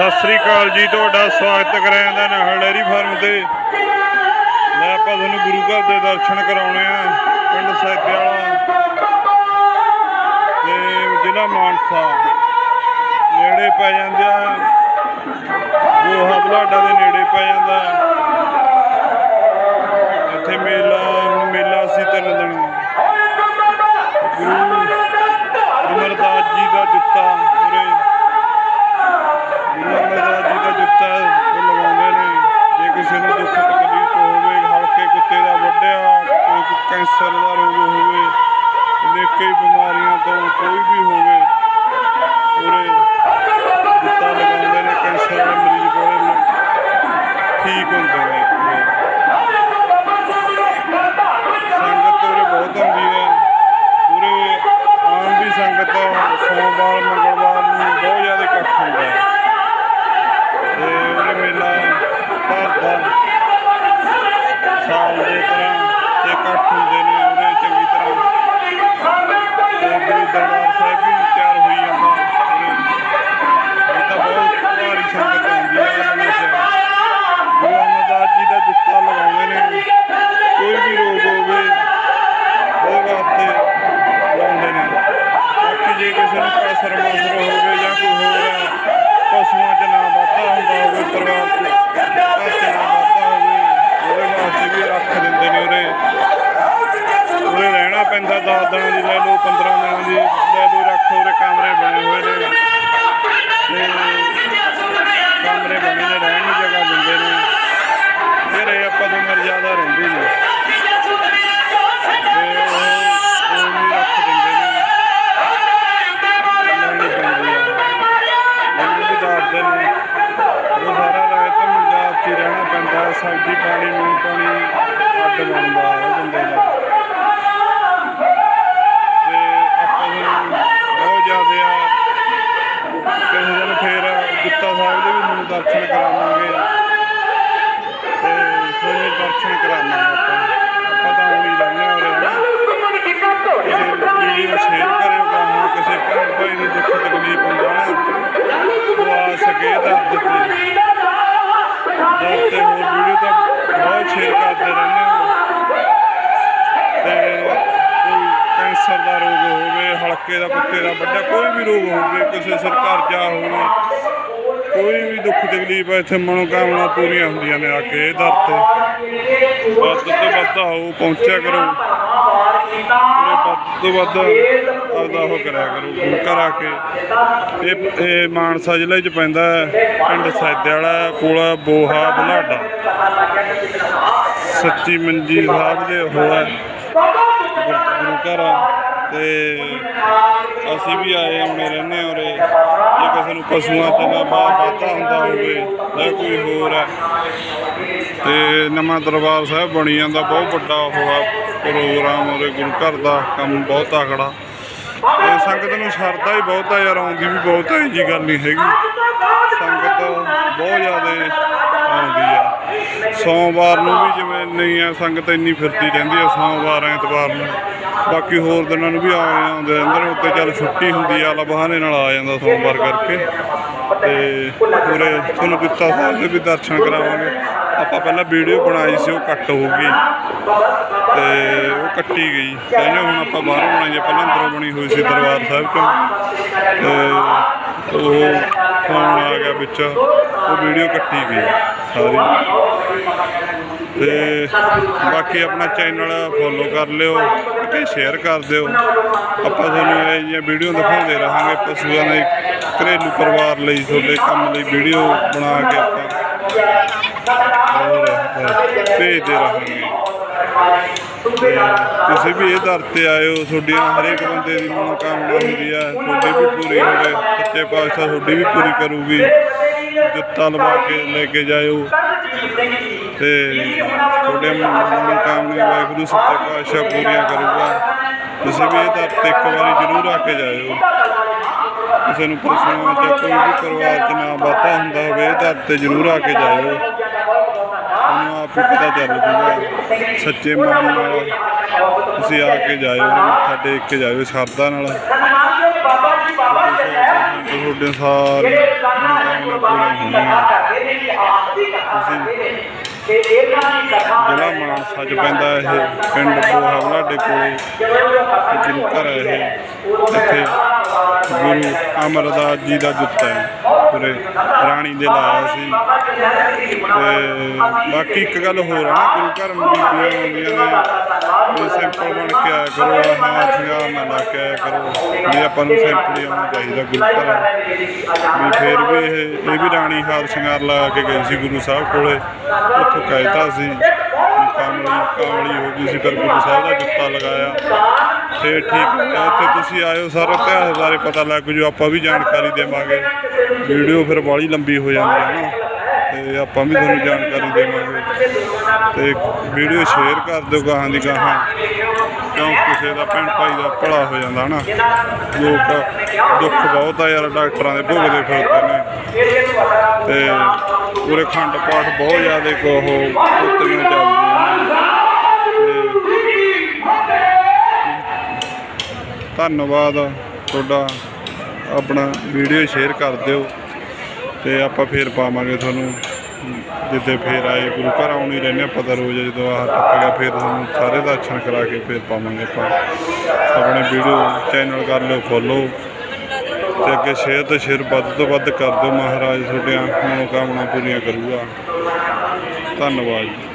ਸਤਿ ਸ੍ਰੀ ਅਕਾਲ ਜੀ, ਤੁਹਾਡਾ ਸਵਾਗਤ ਕਰਿਆ ਦਾ ਨਹਲ ਫਾਰਮ ਤੇ। ਮੈਂ ਆਪਾਂ ਤੁਹਾਨੂੰ ਗੁਰੂ ਘਰ ਦੇ ਦਰਸ਼ਨ ਕਰਾਉਣੇ ਆ, ਪਿੰਡ ਸੈਦੇ ਤੇ ਜ਼ਿਲ੍ਹਾ ਮਾਨਸਾ। ਨੇੜੇ ਪੈ ਜਾਂਦੇ ਆ ਗੋਹਾ ਬਲਾਡਾ ਦੇ ਨੇੜੇ ਪੈ ਜਾਂਦਾ ਇੱਥੇ ਮੇਲਾ ਠੀਕ ਰਹਿਣਾ ਪੈਂਦਾ ਦਸ ਦਿਨਾਂ ਦੀ, ਲੈ ਲਓ 15 ਦਿਨਾਂ ਦੀ, ਲੈ ਲਓ ਰੱਖ ਉਰੇ ਕਮਰੇ ਬਣੇ ਹੋਏ ਨੇ। ਤੇ ਕਮਰੇ ਬਣੇ ਨੇ, ਰਹਿਣ ਨੂੰ ਜਗ੍ਹਾ ਦਿੰਦੇ ਨੇ। ਫਿਰ ਇਹ ਆਪਾਂ ਤੋਂ ਮਰਜ਼ਾਦਾ ਰਹਿੰਦੀ ਨੇ। ਰੱਖ ਦਿੰਦੇ ਨੇ। ਲੈਣੀ ਪੈਂਦੀ ਆ ਦੱਸਦੇ ਨੇ। ਉਹ ਸਾਰਾ ਰਾਤ ਰਹਿਣਾ ਪੈਂਦਾ। ਸਬਜ਼ੀ ਪਾਣੀ ਨੂੰ ਪਾਣੀ, ਅੱਡ ਬਣਦਾ ਉਹ ਬੰਦੇ ਦਾ। ਗੁੱਤਾ ਸਾਹਿਬ ਦੇ ਵੀ ਤੁਹਾਨੂੰ ਦਰਸ਼ਨ ਕਰਾਵਾਂਗੇ। ਤੇ ਤੁਹਾਨੂੰ ਦਰਸ਼ਨ ਕਰਾਵਾਂਗੇ ਆਪਾਂ। ਆਪਾਂ ਤਾਂ ਹੁਣ ਹੀ ਰਹਿੰਦੇ ਹਾਂ ਉਰੇ, ਹਨਾ? ਕਿਸੇ ਵੀਡੀਓ ਸ਼ੇਅਰ ਕਰਿਓ ਗਾਹਾਂ ਕਿਸੇ ਭੈਣ ਭਾਈ ਨੂੰ ਦੁੱਖ ਤਕਲੀਫ ਹੁੰਦਾ ਨਾ। ਉਹ ਆ ਸਕੇ ਦਰਦ ਤੇ। ਦਰਦ ਤੇ ਹੋਰ ਵੀਡੀਓ ਤਾਂ ਬਹੁਤ ਸ਼ੇਅਰ ਕਰਦੇ ਰਹਿੰਦੇ ਹਾਂ। ਤੇ ਕੈਂਸਰ ਦਾ ਰੋਗ ਹੋਵੇ, ਹਲਕੇ ਦਾ ਕੁੱਤੇ ਦਾ ਵੱਡਾ ਕੋਈ ਵੀ ਰੋਗ ਹੋਵੇ, ਕਿਸੇ ਸਿਰ ਜਾ ਹੋਵੇ ਕੋਈ ਵੀ ਦੁੱਖ ਤਕਲੀਫ ਹੈ ਇੱਥੇ ਮਨੋਕਾਮਨਾ ਪੂਰੀਆਂ ਹੁੰਦੀਆਂ ਨੇ ਆ ਕੇ ਇਹ ਦਰ ਤੇ। ਵੱਧ ਤੋਂ ਵੱਧ ਆਓ ਪਹੁੰਚਿਆ ਕਰੋ। ਵੱਧ ਤੋਂ ਵੱਧ ਆਪਦਾ ਉਹ ਕਰਿਆ ਕਰੋ ਗੁਰੂ ਘਰ ਆ ਕੇ। ਇਹ ਇਹ ਮਾਨਸਾ ਜ਼ਿਲ੍ਹੇ 'ਚ ਪੈਂਦਾ ਹੈ, ਪਿੰਡ ਸੈਦੇ ਵਾਲਾ ਕੋਲ ਬੋਹਾ ਬਲਾਡਾ। ਸੱਚੀ ਮੰਜੀ ਸਾਹਿਬ ਦੇ ਉਹ ਹੈ। ਗੁਰ- ਗੁਰੂ ਘਰ ਤੇ ਅਸੀਂ ਵੀ ਆਏ ਆਉਣੇ ਰਹਿੰਦੇ ਹਾਂ ਉਰੇ। ਜੇ ਕਿਸੇ ਨੂੰ ਪਸ਼ੂਆਂ ਤੇ ਨਾ ਬਾ ਵਾਧਾ ਹੁੰਦਾ ਹੋਵੇ ਜਾਂ ਕੋਈ ਹੋਰ ਹੈ। ਤੇ ਨਵਾਂ ਦਰਬਾਰ ਸਾਹਿਬ ਬਣੀ ਜਾਂਦਾ, ਬਹੁਤ ਵੱਡਾ ਉਹ ਆ ਪ੍ਰੋਗਰਾਮ ਉਰੇ, ਗੁਰੂ ਘਰ ਦਾ ਕੰਮ ਬਹੁਤ ਤਕੜਾ। ਤੇ ਸੰਗਤ ਨੂੰ ਸ਼ਰਧਾ ਹੀ ਬਹੁਤ ਆ ਯਾਰ, ਆਉਂਦੀ ਵੀ ਬਹੁਤ ਹੈ ਜੀ ਗੱਲ ਨਹੀਂ ਹੈਗੀ। ਸੰਗਤ ਬਹੁਤ ਜ਼ਿਆਦਾ ਆਉਂਦੀ ਆ। ਸੋਮਵਾਰ ਨੂੰ ਵੀ ਜਿਵੇਂ ਨਹੀਂ ਆ, ਸੰਗਤ ਇੰਨੀ ਫਿਰਦੀ ਰਹਿੰਦੀ ਆ, ਸੋਮਵਾਰ, ਐਤਵਾਰ ਨੂੰ। ਬਾਕੀ ਹੋਰ ਦਿਨਾਂ ਨੂੰ ਵੀ ਆ ਆਉਂਦੇ ਅੰਦਰ ਨੇ, ਉੱਤੇ ਚੱਲ ਛੁੱਟੀ ਹੁੰਦੀ ਆ ਲਾ ਬਹਾਨੇ ਨਾਲ ਆ ਜਾਂਦਾ ਸੋਮਵਾਰ ਕਰਕੇ। ਤੇ ਪੂਰੇ ਤੁਹਾਨੂੰ ਦਿੱਤਾ ਸਾਹਿਬ ਦੇ ਵੀ ਦਰਸ਼ਨ ਕਰਾਵਾਂਗੇ। ਆਪਾਂ ਪਹਿਲਾਂ ਵੀਡੀਓ ਬਣਾਈ ਸੀ, ਉਹ ਕੱਟ ਹੋ ਗਈ। ਤੇ ਉਹ ਕੱਟੀ ਗਈ। ਕਹਿੰਦੇ ਹੁਣ ਆਪਾਂ ਬਾਹਰੋਂ ਬਣਾਈਏ, ਪਹਿਲਾਂ ਅੰਦਰੋਂ ਬਣੀ ਹੋਈ ਸੀ ਦਰਬਾਰ ਸਾਹਿਬ ਤੋਂ ਤੇ ਉਹ ਫੋਨ ਆ ਗਿਆ ਵਿੱਚ, ਉਹ ਵੀਡੀਓ ਕੱਟੀ ਗਈ ਸਾਰੀ। ਤੇ ਬਾਕੀ ਆਪਣਾ ਚੈਨਲ ਫੋਲੋ ਕਰ ਲਿਓ ਤੇ ਸ਼ੇਅਰ ਕਰ ਦਿਓ। ਆਪਾਂ ਤੁਹਾਨੂੰ ਇਹ ਜਿਹੀਆਂ ਵੀਡੀਓ ਦਿਖਾਉਂਦੇ ਰਹਾਂਗੇ ਪਸ਼ੂਆਂ ਦੇ ਘਰੇਲੂ ਪਰਿਵਾਰ ਲਈ, ਤੁਹਾਡੇ ਕੰਮ ਲਈ ਵੀਡੀਓ ਬਣਾ ਕੇ ਆਪਾਂ ਹੋਰ ਭੇਜਦੇ ਰਹਾਂਗੇ। ਤੇ ਤੁਸੀਂ ਵੀ ਇਹ ਦਰ ਤੇ ਆਇਓ, ਤੁਹਾਡੀਆਂ ਹਰੇਕ ਬੰਦੇ ਦੀ ਮਨੋਕਾਮਨਾ ਹੁੰਦੀ ਆ, ਤੁਹਾਡੀ ਵੀ ਪੂਰੀ ਹੋਵੇ, ਸੱਚੇ ਪਾਤਸ਼ਾਹ ਤੁਹਾਡੀ ਵੀ ਪੂਰੀ ਕਰੂਗੀ। ਜੁੱਤਾ ਲਵਾ ਕੇ ਲੈ ਕੇ ਜਾਇਓ। ਤੇ ਤੁਹਾਡੇ ਮਨੋਕਾਮਨਾ ਵਾਹਿਗੁਰੂ ਸੱਚੇ ਪਾਤਸ਼ਾਹ ਪੂਰੀਆਂ ਕਰੂਗਾ। ਤੁਸੀਂ ਵੀ ਇਹ ਧਰਤੀ ਇੱਕ ਵਾਰੀ ਜ਼ਰੂਰ ਆ ਕੇ ਜਾਇਓ। ਕਿਸੇ ਨੂੰ ਪੁੱਛਣਾ ਜਾਂ ਕੋਈ ਵੀ ਪਰਿਵਾਰ 'ਚ ਨਾ ਵਾਧਾ ਹੁੰਦਾ ਹੋਵੇ, ਇਹ ਧਰਤੀ ਜ਼ਰੂਰ ਆ ਕੇ ਜਾਇਓ। ਤੁਹਾਨੂੰ ਆਪ ਹੀ ਪਤਾ ਚੱਲ ਜੂਗਾ। ਸੱਚੇ ਮਨ ਨਾਲ ਤੁਸੀਂ ਆ ਕੇ ਜਾਇਓ ਉਰੇ ਮੱਥਾ ਟੇਕ ਕੇ ਜਾਇਓ ਸ਼ਰਧਾ ਨਾਲ ਤੁਹਾਡੇ ਸਾਰੇ ਪੂਰੀਆਂ ਹੋਣਗੀਆਂ ਜ਼ਿਲ੍ਹਾ ਮਾਨਸਾ 'ਚ ਪੈਂਦਾ ਇਹ ਪਿੰਡ ਬੋਹਾ ਬਲਾਡੇ ਕੋਲੇ ਗੁਰੂ ਘਰ ਇਹ ਇੱਥੇ ਗੁਰੂ ਅਮਰਦਾਸ ਜੀ ਦਾ ਜੁੱਤਾ ਹੈ। ਪੂਰੇ ਰਾਣੀ ਦੇ ਲਾਇਆ ਸੀ। ਤੇ ਬਾਕੀ ਇੱਕ ਗੱਲ ਹੋਰ ਆ ਨਾ, ਗੁਰੂ ਘਰ ਬੀਬੀਆਂ ਆਉਂਦੀਆਂ ਨੇ ਸਿੰਪਲ ਬਣ ਕੇ ਆਇਆ ਕਰੋ ਆਹ ਹਾਰ ਸ਼ਿੰਗਾਰ ਨਾ ਲਾ ਕੇ ਆਇਆ ਕਰੋ, ਵੀ ਆਪਾਂ ਨੂੰ ਸਿੰਪਲ ਹੀ ਆਉਣਾ ਚਾਹੀਦਾ ਗੁਰੂ ਘਰ। ਵੀ ਫੇਰ ਵੀ ਇਹ ਇਹ ਵੀ ਰਾਣੀ ਹਾਰ ਸ਼ਿੰਗਾਰ ਲਾ ਕੇ ਗਈ ਸੀ ਗੁਰੂ ਸਾਹਿਬ ਕੋਲੇ, ਉੱਥੋਂ ਕਹਿਤਾ ਸੀ। ਵੀ ਕਾਮਲੀ ਕਾਮਲੀ ਹੋ ਗਈ ਸੀ ਪਰ ਗੁਰੂ ਸਾਹਿਬ ਦਾ ਜੁੱਤਾ ਲਗਾਇਆ। ਫੇਰ ਠੀਕ ਹੈ ਇੱਥੇ ਤੁਸੀਂ ਆਇਓ, ਸਾਰਾ ਇਤਿਹਾਸ ਬਾਰੇ ਪਤਾ ਲੱਗ ਜੂ, ਆਪਾਂ ਵੀ ਜਾਣਕਾਰੀ ਦੇਵਾਂਗੇ। ਵੀਡੀਓ ਫਿਰ ਬਾਹਲੀ ਲੰਬੀ ਹੋ ਜਾਂਦੀ ਹੈ ਨਾ, ਤੇ ਆਪਾਂ ਵੀ ਤੁਹਾਨੂੰ ਜਾਣਕਾਰੀ ਦੇਵਾਂਗੇ। ਤੇ ਵੀਡੀਓ ਸ਼ੇਅਰ ਕਰ ਦਿਓ ਗਾਹਾਂ ਦੀ ਗਾਹਾਂ, ਕਿਉਂ ਕਿਸੇ ਦਾ ਭੈਣ ਭਾਈ ਦਾ ਭਲਾ ਹੋ ਜਾਂਦਾ ਨਾ। ਲੋਕ ਦੁੱਖ ਬਹੁਤ ਆ ਯਾਰ, ਡਾਕਟਰਾਂ ਦੇ ਭੁਗਦੇ ਫਿਰਦੇ ਨੇ। ਤੇ ਪੂਰੇ ਖੰਡ ਪਾਠ ਬਹੁਤ ਜ਼ਿਆਦਾ ਕੋ ਉਹ ਉਤਰੀਆਂ ਚੱਲਦੀਆਂ ਨੇ ਤੇ ਧੰਨਵਾਦ ਤੁਹਾਡਾ, ਆਪਣਾ ਵੀਡੀਓ ਸ਼ੇਅਰ ਕਰ ਦਿਓ ਤੇ ਆਪਾਂ ਫੇਰ ਪਾਵਾਂਗੇ ਤੁਹਾਨੂੰ। ਜਿੱਦੇ ਫੇਰ ਆਏ, ਗੁਰੂ ਘਰ ਆਉਣੀ ਰਹਿੰਦੇ ਆਪਾਂ ਤਾਂ ਰੋਜ਼ ਜਦੋਂ ਆਹ ਟੱਪ ਗਿਆ ਫੇਰ ਤੁਹਾਨੂੰ ਸਾਰੇ ਦਰਸ਼ਨ ਕਰਾ ਕੇ ਫੇਰ ਪਾਵਾਂਗੇ ਆਪਾਂ। ਆਪਣੇ ਵੀਡੀਓ ਚੈਨਲ ਕਰ ਲਿਓ, ਫੋਲੋ ਤੇ ਅੱਗੇ ਸ਼ੇਅਰ ਤੇ ਸ਼ੇਅਰ ਵੱਧ ਤੋਂ ਵੱਧ ਕਰ ਦਿਓ। ਮਹਾਰਾਜ ਤੁਹਾਡੀਆਂ ਮਨੋਕਾਮਨਾ ਪੂਰੀਆਂ ਕਰੂਗਾ। ਧੰਨਵਾਦ ਜੀ।